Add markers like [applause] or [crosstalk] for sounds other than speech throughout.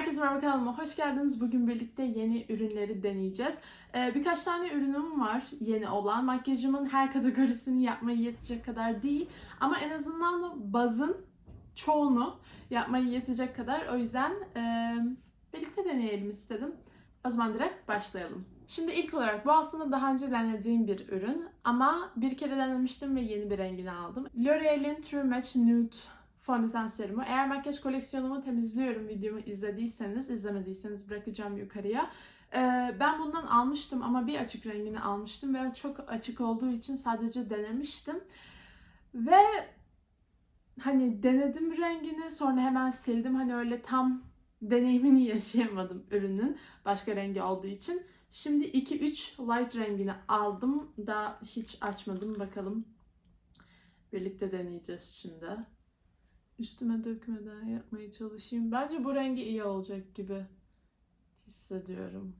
Herkese merhaba kanalıma hoş geldiniz. Bugün birlikte yeni ürünleri deneyeceğiz. Ee, birkaç tane ürünüm var yeni olan. Makyajımın her kategorisini yapmayı yetecek kadar değil. Ama en azından bazın çoğunu yapmayı yetecek kadar. O yüzden e, birlikte deneyelim istedim. O zaman direkt başlayalım. Şimdi ilk olarak bu aslında daha önce denediğim bir ürün. Ama bir kere denemiştim ve yeni bir rengini aldım. L'Oreal'in True Match Nude fondöten serumu. Eğer makyaj koleksiyonumu temizliyorum videomu izlediyseniz, izlemediyseniz bırakacağım yukarıya. Ee, ben bundan almıştım ama bir açık rengini almıştım ve çok açık olduğu için sadece denemiştim. Ve hani denedim rengini sonra hemen sildim. Hani öyle tam deneyimini [laughs] yaşayamadım ürünün başka rengi olduğu için. Şimdi 2-3 light rengini aldım. Daha hiç açmadım. Bakalım. Birlikte deneyeceğiz şimdi üstüme dökmeden yapmaya çalışayım. Bence bu rengi iyi olacak gibi hissediyorum.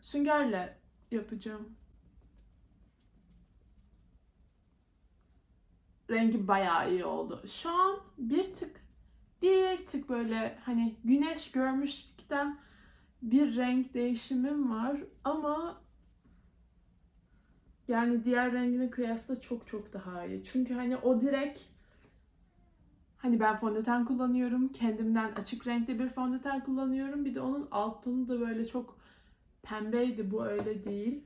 Süngerle yapacağım. Rengi bayağı iyi oldu. Şu an bir tık bir tık böyle hani güneş görmüşken bir renk değişimim var ama yani diğer rengine kıyasla çok çok daha iyi. Çünkü hani o direkt Hani ben fondöten kullanıyorum. Kendimden açık renkli bir fondöten kullanıyorum. Bir de onun alt tonu da böyle çok pembeydi. Bu öyle değil.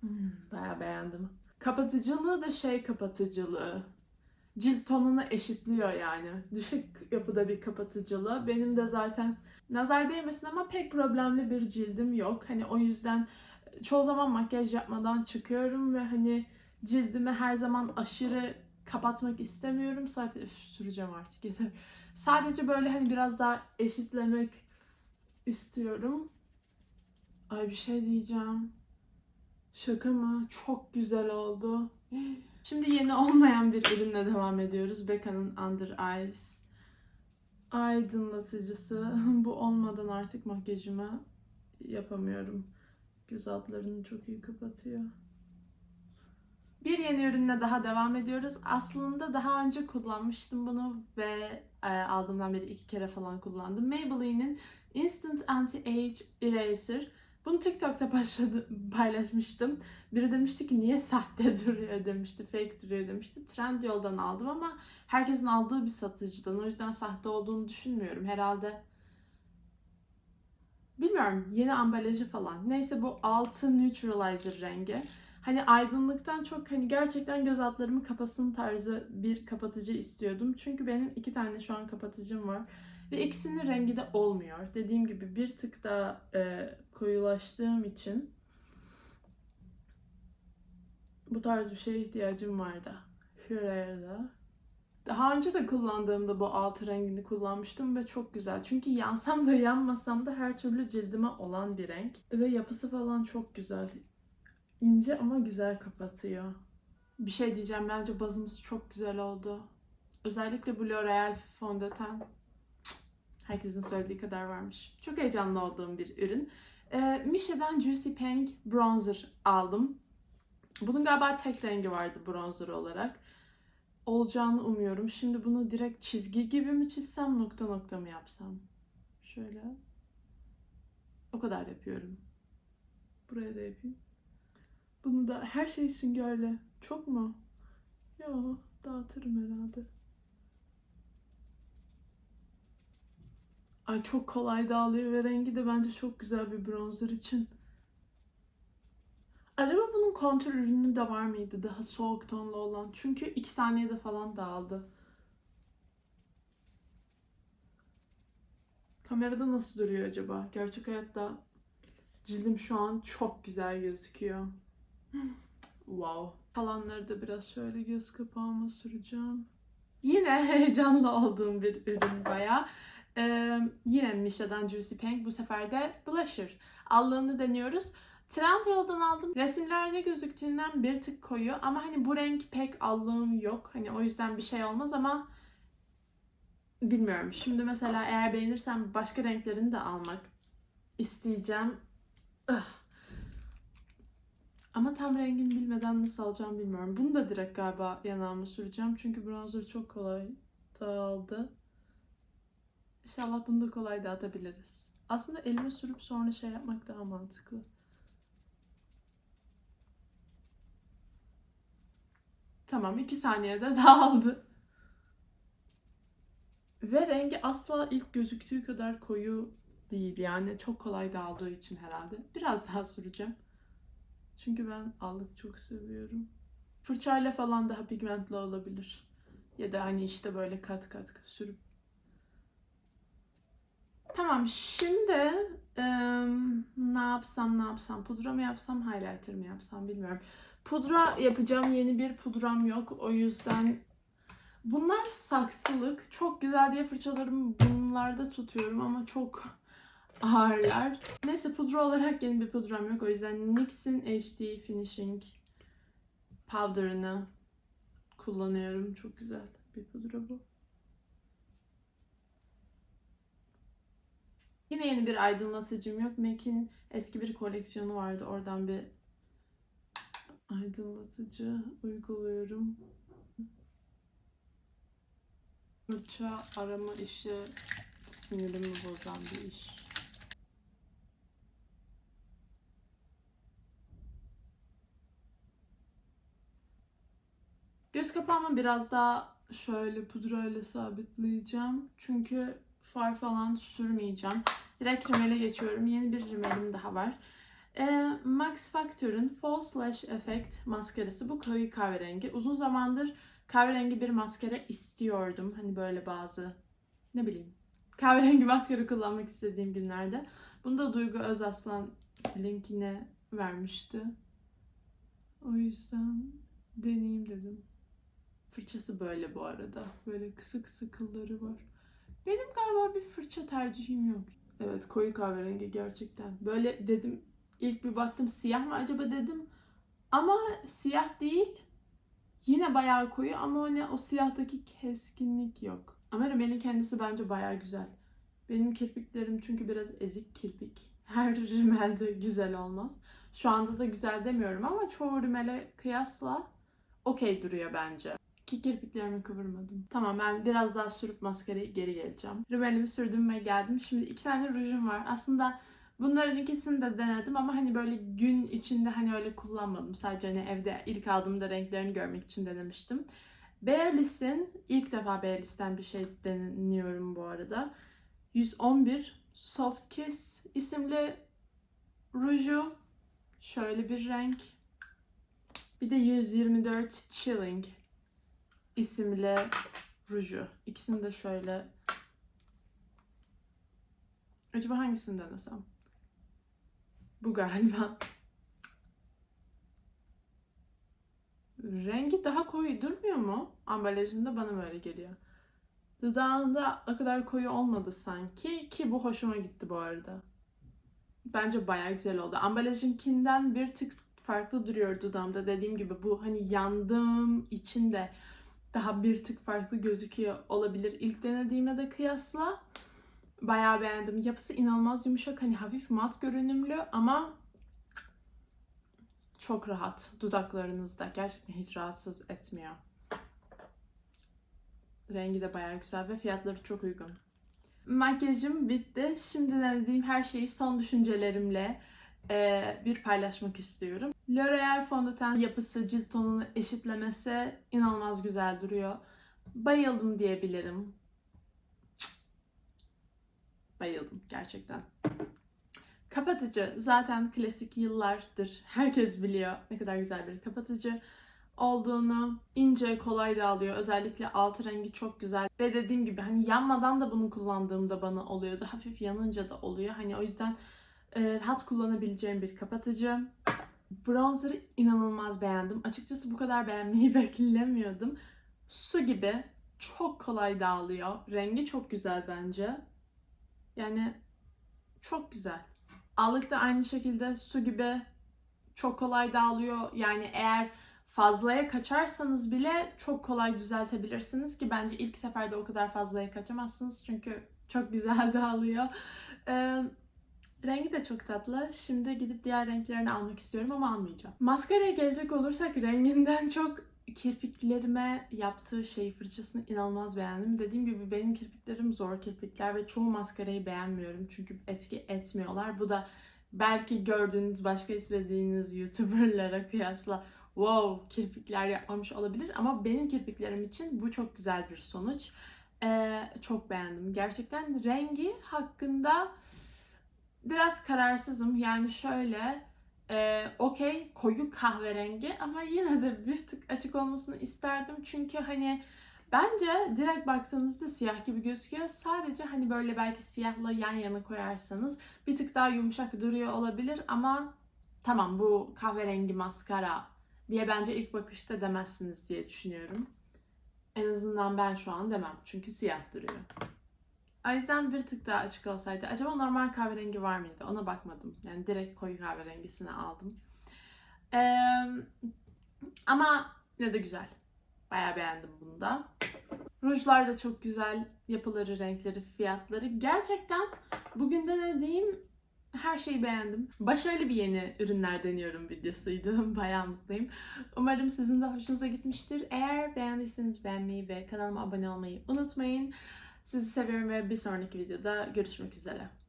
Hmm, bayağı beğendim. Kapatıcılığı da şey kapatıcılığı. Cilt tonunu eşitliyor yani. Düşük yapıda bir kapatıcılığı. Benim de zaten nazar değmesin ama pek problemli bir cildim yok. Hani o yüzden çoğu zaman makyaj yapmadan çıkıyorum ve hani cildimi her zaman aşırı kapatmak istemiyorum. Sadece üf, süreceğim artık yeter. Sadece böyle hani biraz daha eşitlemek istiyorum. Ay bir şey diyeceğim. Şaka mı? Çok güzel oldu. Şimdi yeni olmayan bir ürünle devam ediyoruz. Becca'nın Under Eyes aydınlatıcısı. [laughs] Bu olmadan artık makyajımı yapamıyorum. Göz altlarını çok iyi kapatıyor. Bir yeni ürünle daha devam ediyoruz. Aslında daha önce kullanmıştım bunu ve e, aldığımdan beri iki kere falan kullandım. Maybelline'in Instant Anti-Age Eraser. Bunu TikTok'ta başladı, paylaşmıştım. Biri demişti ki niye sahte [laughs] duruyor demişti, fake duruyor demişti. Trendyol'dan aldım ama herkesin aldığı bir satıcıdan. O yüzden sahte olduğunu düşünmüyorum. Herhalde bilmiyorum yeni ambalajı falan. Neyse bu altı neutralizer rengi. Hani aydınlıktan çok hani gerçekten göz altlarımı kapasın tarzı bir kapatıcı istiyordum. Çünkü benim iki tane şu an kapatıcım var. Ve ikisinin rengi de olmuyor. Dediğim gibi bir tık daha e, koyulaştığım için bu tarz bir şeye ihtiyacım vardı. Şuraya da. Daha önce de kullandığımda bu altı rengini kullanmıştım ve çok güzel. Çünkü yansam da yanmasam da her türlü cildime olan bir renk. Ve yapısı falan çok güzel. İnce ama güzel kapatıyor. Bir şey diyeceğim bence bazımız çok güzel oldu. Özellikle bu L'Oreal fondöten herkesin söylediği kadar varmış. Çok heyecanlı olduğum bir ürün. Ee, Michel'den Juicy Pink Bronzer aldım. Bunun galiba tek rengi vardı bronzer olarak. Olacağını umuyorum. Şimdi bunu direkt çizgi gibi mi çizsem nokta nokta mı yapsam? Şöyle. O kadar yapıyorum. Buraya da yapayım. Bunu da her şey süngerle. Çok mu? Yo dağıtırım herhalde. Ay çok kolay dağılıyor ve rengi de bence çok güzel bir bronzer için. Acaba bunun kontür ürünü de var mıydı? Daha soğuk tonlu olan. Çünkü 2 saniyede falan dağıldı. Kamerada nasıl duruyor acaba? Gerçek hayatta cildim şu an çok güzel gözüküyor. Wow. Kalanları da biraz şöyle göz kapağıma süreceğim. Yine [laughs] heyecanlı olduğum bir ürün baya. Ee, yine Michel'dan Juicy Pink. Bu sefer de blusher. Allığını deniyoruz. Trendyol'dan aldım. Resimlerde gözüktüğünden bir tık koyu ama hani bu renk pek allığım yok. Hani o yüzden bir şey olmaz ama bilmiyorum. Şimdi mesela eğer beğenirsem başka renklerini de almak isteyeceğim. Ugh. Ama tam rengini bilmeden nasıl alacağım bilmiyorum. Bunu da direkt galiba yanağıma süreceğim. Çünkü bronzer çok kolay dağıldı. İnşallah bunu da kolay dağıtabiliriz. Aslında elime sürüp sonra şey yapmak daha mantıklı. Tamam iki saniyede [laughs] dağıldı. Ve rengi asla ilk gözüktüğü kadar koyu değil. Yani çok kolay dağıldığı için herhalde. Biraz daha süreceğim. Çünkü ben allık çok seviyorum. Fırçayla falan daha pigmentli olabilir. Ya da hani işte böyle kat kat sürüp. Tamam şimdi em, ne yapsam ne yapsam pudra mı yapsam highlighter mı yapsam bilmiyorum. Pudra yapacağım yeni bir pudram yok o yüzden bunlar saksılık çok güzel diye fırçalarımı bunlarda tutuyorum ama çok ağırlar. Neyse pudra olarak yeni bir pudram yok o yüzden NYX'in HD Finishing Powder'ını kullanıyorum. Çok güzel bir pudra bu. Yine yeni bir aydınlatıcım yok. MAC'in eski bir koleksiyonu vardı. Oradan bir aydınlatıcı uyguluyorum. Fırça arama işi sinirimi bozan bir iş. Göz kapağımı biraz daha şöyle pudrayla sabitleyeceğim. Çünkü far falan sürmeyeceğim. Direkt rimele geçiyorum. Yeni bir rimelim daha var. Ee, Max Factor'ın False Lash Effect maskarası. Bu koyu kahverengi. Uzun zamandır kahverengi bir maskara istiyordum. Hani böyle bazı ne bileyim kahverengi [laughs] maskara kullanmak istediğim günlerde. Bunu da Duygu Özaslan linkine vermişti. O yüzden deneyeyim dedim. Fırçası böyle bu arada. Böyle kısa kısa kılları var. Benim galiba bir fırça tercihim yok. Evet koyu kahverengi gerçekten. Böyle dedim ilk bir baktım siyah mı acaba dedim. Ama siyah değil. Yine bayağı koyu ama o ne o siyahtaki keskinlik yok. Ama rimelin kendisi bence bayağı güzel. Benim kirpiklerim çünkü biraz ezik kirpik. [laughs] Her rimelde güzel olmaz. Şu anda da güzel demiyorum ama çoğu rimele kıyasla okey duruyor bence. Ki kirpiklerimi kıvırmadım. Tamam ben biraz daha sürüp maskarayı geri geleceğim. Rimelimi sürdüm ve geldim. Şimdi iki tane rujum var. Aslında bunların ikisini de denedim ama hani böyle gün içinde hani öyle kullanmadım. Sadece hani evde ilk aldığımda renklerini görmek için denemiştim. Bearliss'in ilk defa Bearliss'ten bir şey deniyorum bu arada. 111 Soft Kiss isimli ruju. Şöyle bir renk. Bir de 124 Chilling isimli ruju. İkisini de şöyle Acaba hangisini denesem? Bu galiba. Rengi daha koyu durmuyor mu? Ambalajında bana böyle geliyor. Dudağında o kadar koyu olmadı sanki ki bu hoşuma gitti bu arada. Bence bayağı güzel oldu. Ambalajınkinden bir tık farklı duruyor dudağımda. Dediğim gibi bu hani yandığım için de daha bir tık farklı gözüküyor olabilir. İlk denediğime de kıyasla bayağı beğendim. Yapısı inanılmaz yumuşak. Hani hafif mat görünümlü ama çok rahat dudaklarınızda. Gerçekten hiç rahatsız etmiyor. Rengi de bayağı güzel ve fiyatları çok uygun. Makyajım bitti. Şimdi denediğim her şeyi son düşüncelerimle bir paylaşmak istiyorum. L'Oreal fondöten yapısı, cilt tonunu eşitlemesi inanılmaz güzel duruyor. Bayıldım diyebilirim. Bayıldım gerçekten. Kapatıcı zaten klasik yıllardır herkes biliyor ne kadar güzel bir kapatıcı olduğunu. ince, kolay dağılıyor. Özellikle altı rengi çok güzel. Ve dediğim gibi hani yanmadan da bunu kullandığımda bana oluyordu. Hafif yanınca da oluyor. Hani o yüzden e, rahat kullanabileceğim bir kapatıcı. Bronzer'ı inanılmaz beğendim. Açıkçası bu kadar beğenmeyi [laughs] beklemiyordum. Su gibi çok kolay dağılıyor. Rengi çok güzel bence. Yani çok güzel. Allık da aynı şekilde su gibi çok kolay dağılıyor. Yani eğer fazlaya kaçarsanız bile çok kolay düzeltebilirsiniz ki bence ilk seferde o kadar fazlaya kaçamazsınız çünkü çok güzel [laughs] dağılıyor. Ee, rengi de çok tatlı. Şimdi gidip diğer renklerini almak istiyorum ama almayacağım. Maskaraya gelecek olursak renginden [laughs] çok kirpiklerime yaptığı şey fırçasını inanılmaz beğendim. Dediğim gibi benim kirpiklerim zor kirpikler ve çoğu maskarayı beğenmiyorum. Çünkü etki etmiyorlar. Bu da belki gördüğünüz başka izlediğiniz YouTuber'lara kıyasla wow kirpikler yapmamış olabilir. Ama benim kirpiklerim için bu çok güzel bir sonuç. Ee, çok beğendim. Gerçekten rengi hakkında biraz kararsızım. Yani şöyle e, okey koyu kahverengi ama yine de bir tık açık olmasını isterdim. Çünkü hani bence direkt baktığınızda siyah gibi gözüküyor. Sadece hani böyle belki siyahla yan yana koyarsanız bir tık daha yumuşak duruyor olabilir ama tamam bu kahverengi maskara diye bence ilk bakışta demezsiniz diye düşünüyorum. En azından ben şu an demem. Çünkü siyah duruyor. O yüzden bir tık daha açık olsaydı. Acaba normal kahverengi var mıydı? Ona bakmadım. Yani direkt koyu kahverengisini aldım. Ee, ama ne de güzel. Bayağı beğendim bunu da. Rujlar da çok güzel. Yapıları, renkleri, fiyatları. Gerçekten bugün denediğim her şeyi beğendim. Başarılı bir yeni ürünler deniyorum videosuydu. [laughs] Bayağı mutluyum. Umarım sizin de hoşunuza gitmiştir. Eğer beğendiyseniz beğenmeyi ve kanalıma abone olmayı unutmayın. Sizi seviyorum ve bir sonraki videoda görüşmek üzere.